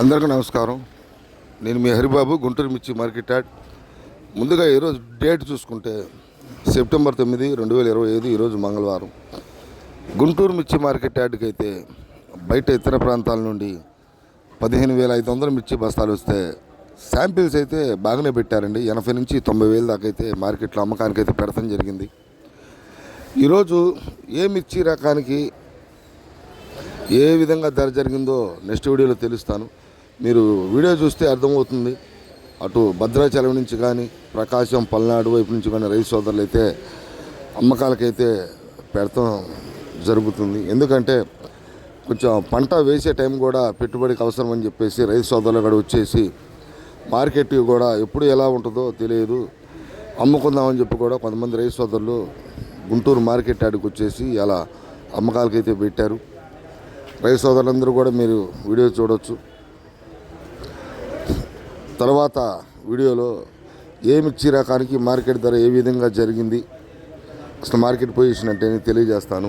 అందరికీ నమస్కారం. నేను మీ హరిబాబు గుంటూరు మిర్చి మార్కెట్ యాడ్. ముందుగా ఈరోజు డేట్ చూసుకుంటే సెప్టెంబర్ తొమ్మిది రెండు వేల ఇరవై ఐదు ఈరోజు మంగళవారం. గుంటూరు మిర్చి మార్కెట్ యార్డ్కి అయితే బయట ఇతర ప్రాంతాల నుండి పదిహేను వేల ఐదు వందల మిర్చి బస్తాలు వస్తే శాంపిల్స్ అయితే బాగానే పెట్టారండి. ఎనభై నుంచి తొంభై వేల దాకా అయితే మార్కెట్లో అమ్మకానికి అయితే పెడతాం జరిగింది. ఈరోజు ఏ మిర్చి రకానికి ఏ విధంగా ధర జరిగిందో నెక్స్ట్ వీడియోలో తెలుస్తాను. మీరు వీడియో చూస్తే అర్థమవుతుంది. అటు భద్రాచలం నుంచి కానీ ప్రకాశం పల్నాడు వైపు నుంచి కానీ రైతు సోదరులు అయితే అమ్మకాలకైతే పెడతాం జరుగుతుంది. ఎందుకంటే కొంచెం పంట వేసే టైం కూడా పెట్టుబడికి అవసరం అని చెప్పేసి రైతు సోదరులు కూడా వచ్చేసి మార్కెట్ కూడా ఎప్పుడు ఎలా ఉంటుందో తెలియదు. అమ్ముకుందామని చెప్పి కూడా కొంతమంది రైతు సోదరులు గుంటూరు మార్కెట్ ఆడికి వచ్చేసి అలా అమ్మకాలకైతే పెట్టారు. రైతు సోదరులందరూ కూడా మీరు వీడియో చూడవచ్చు తర్వాత వీడియోలో ఏ మిర్చి రకానికి మార్కెట్ ధర ఏ విధంగా జరిగింది అసలు మార్కెట్ పొజిషన్ అంటే నేను తెలియజేస్తాను.